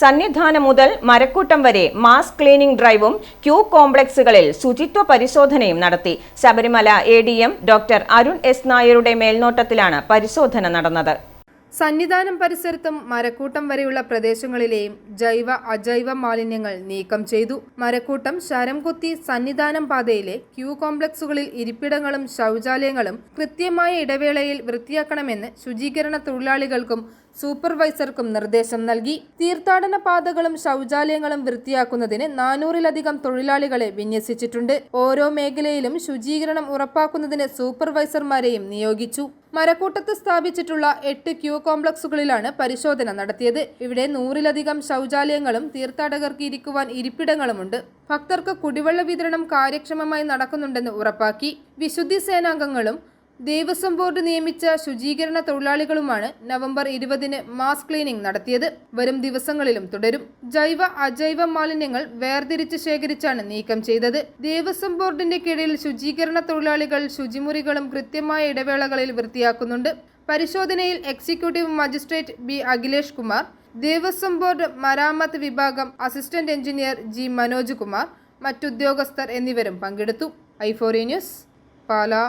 സന്നിധാനം മുതൽ മരക്കൂട്ടം വരെ mass cleaning ഡ്രൈവും ക്യൂ കോംപ്ലക്സുകളിൽ ശുചിത്വ പരിശോധനയും നടത്തി. Sabarimala A D M doctor Arun S നായരുടെ മേൽനോട്ടത്തിലാണ് പരിശോധന നടന്നത്. സന്നിധാനം പരിസരത്തും മരക്കൂട്ടം വരെയുള്ള പ്രദേശങ്ങളിലെയും ജൈവ അജൈവ മാലിന്യങ്ങൾ നീക്കം ചെയ്തു. മരക്കൂട്ടം ശരംകുത്തി സന്നിധാനം പാതയിലെ ക്യൂ കോംപ്ലക്സുകളിൽ ഇരിപ്പിടങ്ങളും ശൗചാലയങ്ങളും കൃത്യമായ ഇടവേളയിൽ വൃത്തിയാക്കണമെന്ന് ശുചീകരണ തൊഴിലാളികൾക്കും സൂപ്പർവൈസർക്കും നിർദ്ദേശം നൽകി. തീർത്ഥാടന പാതകളും ശൗചാലയങ്ങളും വൃത്തിയാക്കുന്നതിന് നാനൂറിലധികം തൊഴിലാളികളെ വിന്യസിച്ചിട്ടുണ്ട്. ഓരോ മേഖലയിലും ശുചീകരണം ഉറപ്പാക്കുന്നതിന് സൂപ്പർവൈസർമാരെയും നിയോഗിച്ചു. മരക്കൂട്ടത്ത് സ്ഥാപിച്ചിട്ടുള്ള എട്ട് ക്യൂ കോംപ്ലക്സുകളിലാണ് പരിശോധന നടത്തിയത്. ഇവിടെ നൂറിലധികം ശൗചാലയങ്ങളും തീർത്ഥാടകർക്ക് ഇരിക്കുവാൻ ഇരിപ്പിടങ്ങളുമുണ്ട്. ഭക്തർക്ക് കുടിവെള്ള വിതരണം കാര്യക്ഷമമായി നടക്കുന്നുണ്ടെന്ന് ഉറപ്പാക്കി. വിശുദ്ധി സേനാംഗങ്ങളും ദേവസ്വം ബോർഡ് നിയമിച്ച ശുചീകരണ തൊഴിലാളികളുമാണ് നവംബർ ഇരുപതിന് മാസ് ക്ലീനിംഗ് നടത്തിയത്. വരും ദിവസങ്ങളിലും തുടരും. ജൈവ അജൈവ മാലിന്യങ്ങൾ വേർതിരിച്ച് ശേഖരിച്ചാണ് നീക്കം ചെയ്തത്. ദേവസ്വം ബോർഡിന്റെ കീഴിൽ ശുചീകരണ തൊഴിലാളികൾ ശുചിമുറികളും കൃത്യമായ ഇടവേളകളിൽ വൃത്തിയാക്കുന്നുണ്ട്. പരിശോധനയിൽ executive magistrate B Akhilesh Kumar Devaswom board മരാമത്ത് വിഭാഗം assistant engineer G Manoj Kumar മറ്റുദ്യോഗസ്ഥർ എന്നിവരും പങ്കെടുത്തു. ഐഫോറി ന്യൂസ് പാലാ.